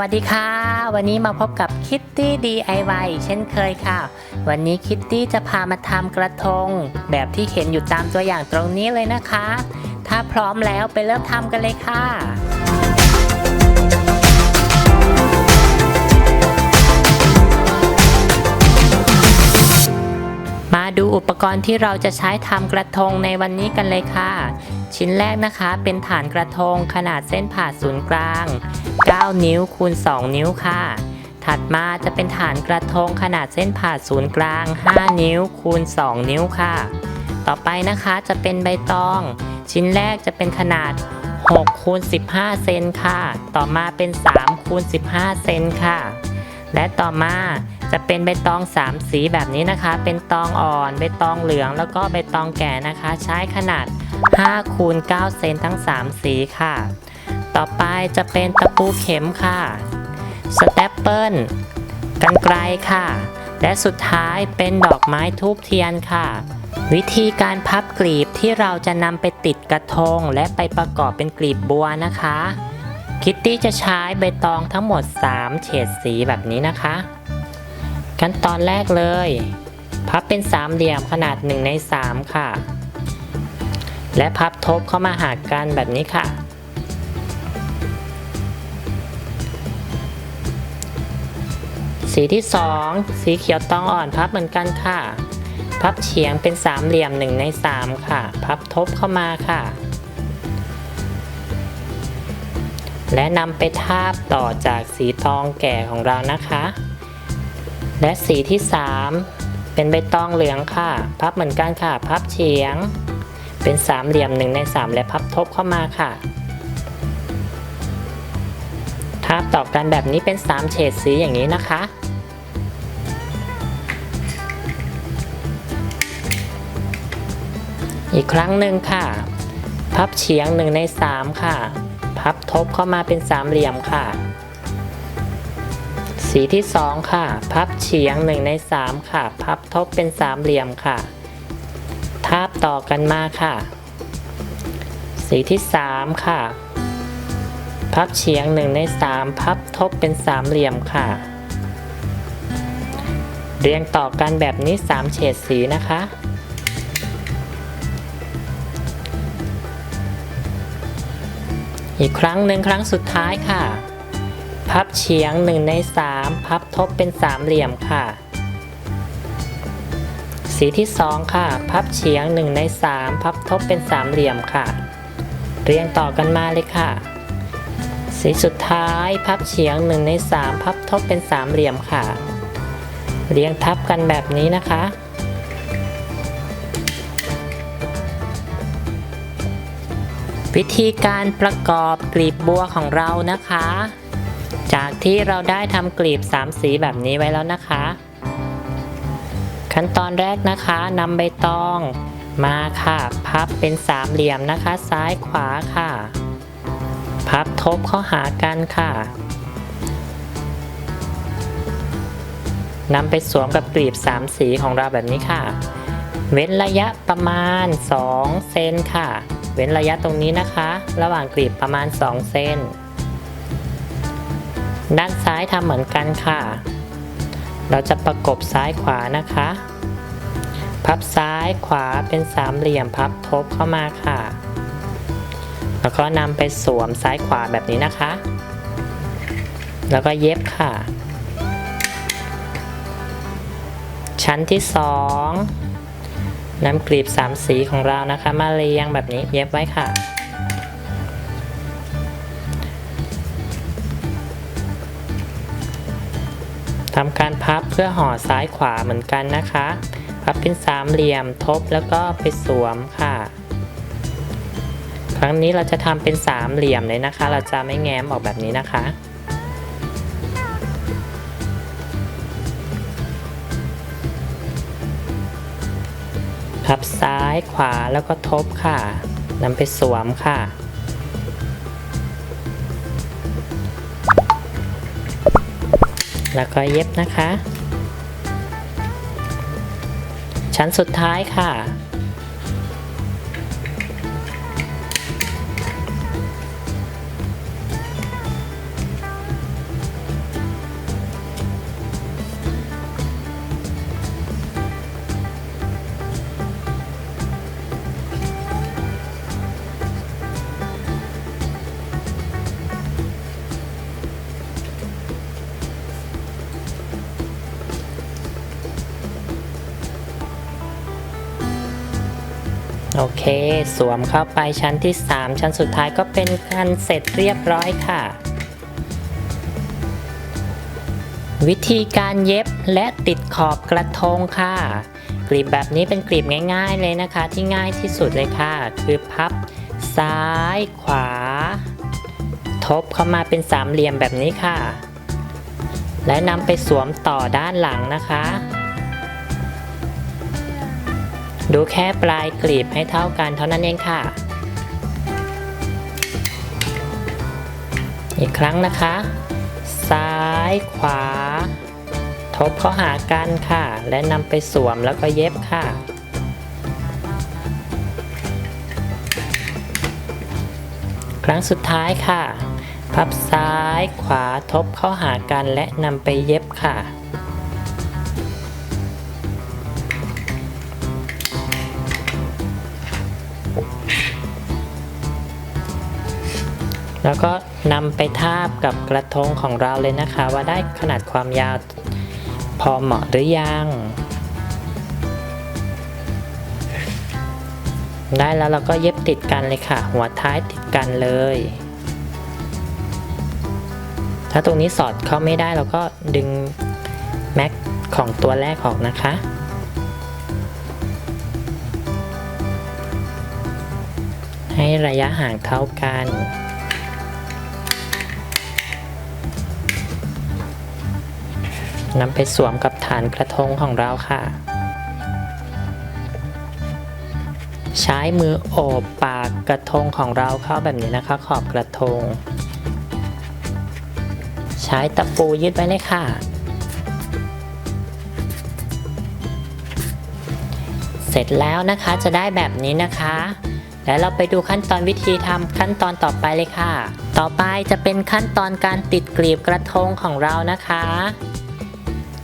วัสดีค่ะ วันนี้มาพบกับคิตตี้ DIY เช่นเคยค่ะ วันนี้คิตตี้จะพามาทำกระทง แบบที่เห็นอยู่ตามตัวอย่างตรงนี้เลยนะคะ ถ้าพร้อมแล้วไปเริ่มทำกันเลยค่ะ มาดูอุปกรณ์ที่เราจะใช้ทำกระทงในวันนี้กันเลยค่ะ ชิ้นแรกนะคะเป็นฐานกระทงขนาดเส้นผ่าศูนย์กลาง 9 นิ้วคูณ 2 นิ้วค่ะ ถัดมาจะเป็นฐานกระทงขนาดเส้นผ่าศูนย์กลาง 5 นิ้วคูณ 2 นิ้วค่ะ ต่อไปนะคะจะเป็นใบตอง ชิ้นแรกจะเป็นขนาด6คูณ15 เซนค่ะ ต่อมาเป็น3คูณ15 เซนค่ะ และต่อมา จะเป็นใบตอง 3 สีแบบนี้นะคะ เป็นตองอ่อน ใบตองเหลือง แล้วก็ใบตองแก่นะคะ ใช้ขนาด5คูณ9เซนทั้ง 3 สีค่ะ ต่อไปจะเป็นตะปูเข็มค่ะสเตปเปิลกันไกลค่ะ และสุดท้ายเป็นดอกไม้ทูบเทียนค่ะ วิธีการพับกลีบที่เราจะนำไปติดกระทง และไปประกอบเป็นกลีบบัวนะคะ คิตตี้จะใช้ใบตองทั้งหมด 3 เฉดสีแบบนี้นะคะ ขั้นตอนแรกเลย พับเป็นสามเหลี่ยมขนาด1ใน3 ค่ะ และพับทบเข้ามาหากันแบบนี้ค่ะ สีที่ 2 สีเขียวตองอ่อนพับเหมือนกันค่ะ พับเฉียงเป็นสามเหลี่ยม1ใน3 ค่ะ พับทบเข้ามาค่ะ และนำไปทาบต่อจากสีตองแก่ของเรานะคะ และสีที่ 3 เป็นใบตองเหลืองค่ะ พับเหมือนกันค่ะ พับเฉียง เป็นสามเหลี่ยม1ใน3และพับทบเข้ามาค่ะทาบต่อกันแบบนี้เป็น 3 เฉดสีอย่างนี้นะคะ อีกครั้งหนึ่งค่ะ พับเฉียง1ใน 3 ค่ะ พับทบเข้ามาเป็นสามเหลี่ยมค่ะ สีที่ 2 ค่ะ พับเฉียง 1 ใน 3 ค่ะ พับทบเป็นสามเหลี่ยมค่ะ ทาบต่อกันมาค่ะ สีที่ 3 ค่ะ พับเฉียง 1 ใน 3 พับทบเป็นสามเหลี่ยมค่ะ เรียงต่อกันแบบนี้ 3 เฉดสีนะคะอีกครั้งหนึ่งครั้งสุดท้ายค่ะ พับเฉียง 1 ใน 3 พับทบเป็นสามเหลี่ยมค่ะ สีที่ 2 ค่ะ พับเฉียง 1 ใน 3 พับทบเป็นสามเหลี่ยมค่ะ เรียงต่อกันมาเลยค่ะ สีสุดท้ายพับเฉียง 1 ใน 3 พับทบเป็นสามเหลี่ยมค่ะ เรียงทับกันแบบนี้นะคะวิธีการประกอบกลีบบัวของเรานะคะ จากที่เราได้ทำกลีบสามสีแบบนี้ไว้แล้วนะคะ ขั้นตอนแรกนะคะนำใบตองมาค่ะ พับเป็นสามเหลี่ยมนะคะ ซ้ายขวาค่ะ พับทบเข้าหากันค่ะนำไปสวมกับกลีบสามสีของเราแบบนี้ค่ะ เว้นระยะประมาณ 2 เซนค่ะ เว้นระยะตรงนี้นะคะ ระหว่างกลีบประมาณ 2 เซน ด้านซ้ายทำเหมือนกันค่ะ เราจะประกบซ้ายขวานะคะ พับซ้ายขวาเป็นสามเหลี่ยมพับทบเข้ามาค่ะ แล้วก็นำไปสวมซ้ายขวาแบบนี้นะคะ แล้วก็เย็บค่ะ ชั้นที่สองนำกลีบสามสีของเรานะคะ มาเรียงแบบนี้เย็บไว้ค่ะ ทำการพับเพื่อห่อซ้ายขวาเหมือนกันนะคะ พับเป็นสามเหลี่ยมทบแล้วก็ไปสวมค่ะ ครั้งนี้เราจะทำเป็นสามเหลี่ยมเลยนะคะ เราจะไม่แง้มออกแบบนี้นะคะพับซ้ายขวาแล้วก็ทบค่ะนำไปสวมค่ะ แล้วก็เย็บนะคะ ชั้นสุดท้ายค่ะ โอเค สวมเข้าไปชั้นที่ 3 ชั้นสุดท้ายก็เป็นการเสร็จเรียบร้อยค่ะ วิธีการเย็บและติดขอบกระทงค่ะกลีบแบบนี้เป็นกลีบง่ายๆเลยนะคะ ที่ง่ายที่สุดเลยค่ะ คือพับซ้ายขวา ทบเข้ามาเป็นสามเหลี่ยมแบบนี้ค่ะ และนำไปสวมต่อด้านหลังนะคะ ดูแค่ปลายกลีบให้เท่ากันเท่านั้นเองค่ะ อีกครั้งนะคะ ซ้ายขวา ทบเข้าหากันค่ะ และนำไปสวมแล้วก็เย็บค่ะครั้งสุดท้ายค่ะ พับซ้ายขวาทบเข้าหากันและนำไปเย็บค่ะ แล้วก็นำไปทาบกับกระทงของเราเลยนะคะ ว่าได้ขนาดความยาวพอเหมาะหรือยัง ได้แล้วเราก็เย็บติดกันเลยค่ะ หัวท้ายติดกันเลย ถ้าตรงนี้สอดเข้าไม่ได้เราก็ดึงแม็กของตัวแรกออกนะคะให้ระยะห่างเท่ากัน นำไปสวมกับฐานกระทงของเราค่ะ ใช้มือโอบปากกระทงของเราเข้าแบบนี้นะคะ ขอบกระทง ใช้ตะปูยึดไว้เลยค่ะ เสร็จแล้วนะคะจะได้แบบนี้นะคะแล้วเราไปดูขั้นตอนวิธีทำขั้นตอนต่อไปเลยค่ะ ต่อไปจะเป็นขั้นตอนการติดกลีบกระทงของเรานะคะ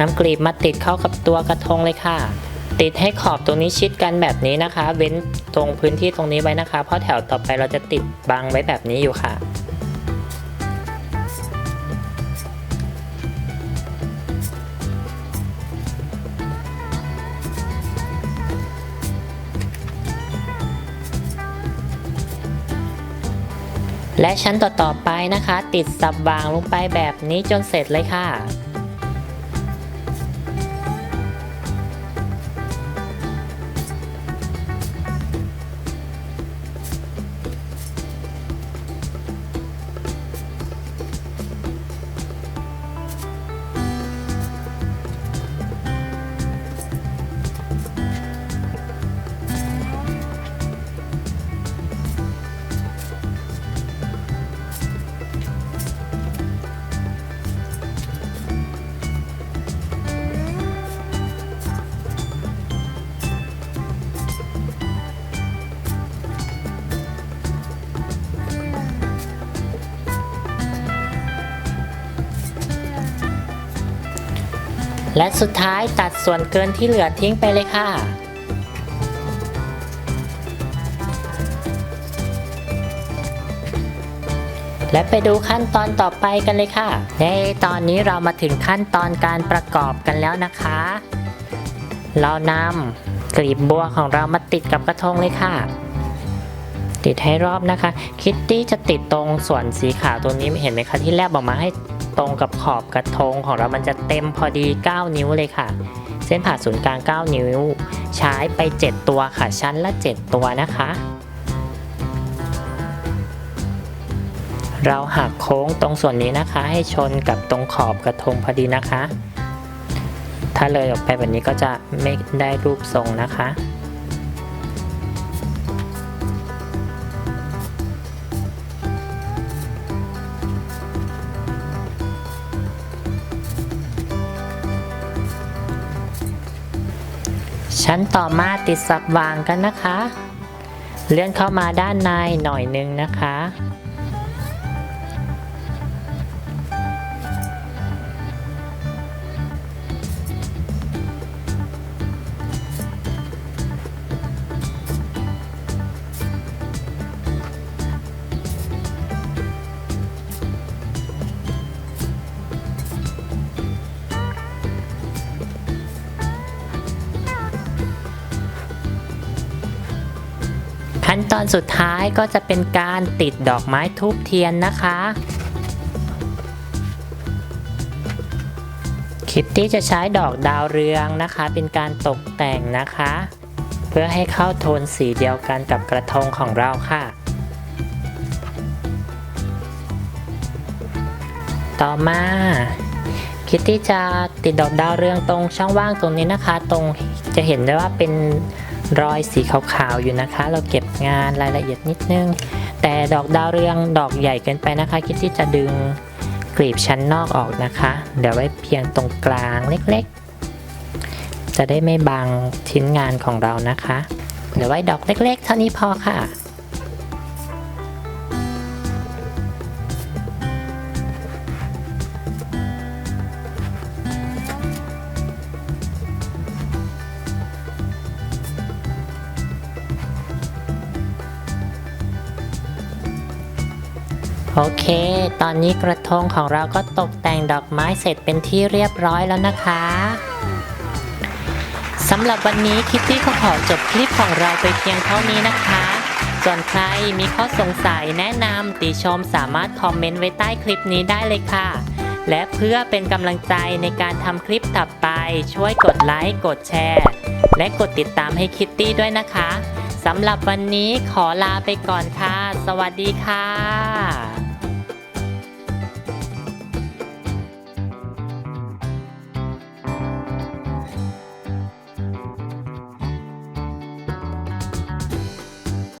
นำกลีบมาติดเข้ากับตัวกระทงเลยค่ะ ติดให้ขอบตรงนี้ชิดกันแบบนี้นะคะ เว้นตรงพื้นที่ตรงนี้ไว้นะคะ เพราะแถวต่อไปเราจะติดบังไว้แบบนี้อยู่ค่ะและชั้นต่อๆไปนะคะ ติดสับวางลงไปแบบนี้จนเสร็จเลยค่ะ และสุดท้ายตัดส่วนเกินที่เหลือทิ้งไปเลยค่ะ และไปดูขั้นตอนต่อไปกันเลยค่ะ ในตอนนี้เรามาถึงขั้นตอนการประกอบกันแล้วนะคะ เรานำกลีบบัวของเรามาติดกับกระทงเลยค่ะ ติดให้รอบนะคะ คิตตี้จะติดตรงส่วนสีขาวตรงนี้เห็นไหมคะที่แลบออกมาให้ ตรงกับขอบกระทงของเรามันจะเต็มพอดี 9 นิ้วเลยค่ะ เส้นผ่าศูนย์กลาง 9 นิ้ว ใช้ไป 7 ตัวค่ะ ชั้นละ 7 ตัวนะคะ เราหักโค้งตรงส่วนนี้นะคะ ให้ชนกับตรงขอบกระทงพอดีนะคะ ถ้าเลยออกไปแบบนี้ก็จะไม่ได้รูปทรงนะคะ ชั้นต่อมาติดสับวางกันนะคะ เลื่อนเข้ามาด้านในหน่อยนึงนะคะ ขั้นตอนสุดท้ายก็จะเป็นการติดดอกไม้ทูบเทียนนะคะคิตตี้จะใช้ดอกดาวเรืองนะคะ เป็นการตกแต่งนะคะ เพื่อให้เข้าโทนสีเดียวกันกับกระทงของเราค่ะ ต่อมาคิตตี้จะติดดอกดาวเรืองตรงช่องว่างตรงนี้นะคะ ตรงจะเห็นได้ว่าเป็น รอยสีขาวๆอยู่นะคะ เราเก็บงานรายละเอียดนิดนึง แต่ดอกดาวเรืองดอกใหญ่เกินไปนะคะ คิดที่จะดึงกลีบชั้นนอกออกนะคะ เดี๋ยวไว้เพียงตรงกลางเล็กๆ จะได้ไม่บังชิ้นงานของเรานะคะ เดี๋ยวไว้ดอกเล็กๆ เท่านี้พอค่ะ โอเค ตอนนี้กระทงของเราก็ตกแต่งดอกไม้เสร็จเป็นที่เรียบร้อยแล้วนะคะสำหรับวันนี้คิตตี้ก็ขอจบคลิปของเราไปเพียงเท่านี้นะคะ ส่วนใครมีข้อสงสัยแนะนำติชมสามารถคอมเมนต์ไว้ใต้คลิปนี้ได้เลยค่ะ และเพื่อเป็นกำลังใจในการทำคลิปถัดไป ช่วยกดไลค์ กดแชร์ และกดติดตามให้คิตตี้ด้วยนะคะสำหรับวันนี้ขอลาไปก่อนค่ะ สวัสดีค่ะ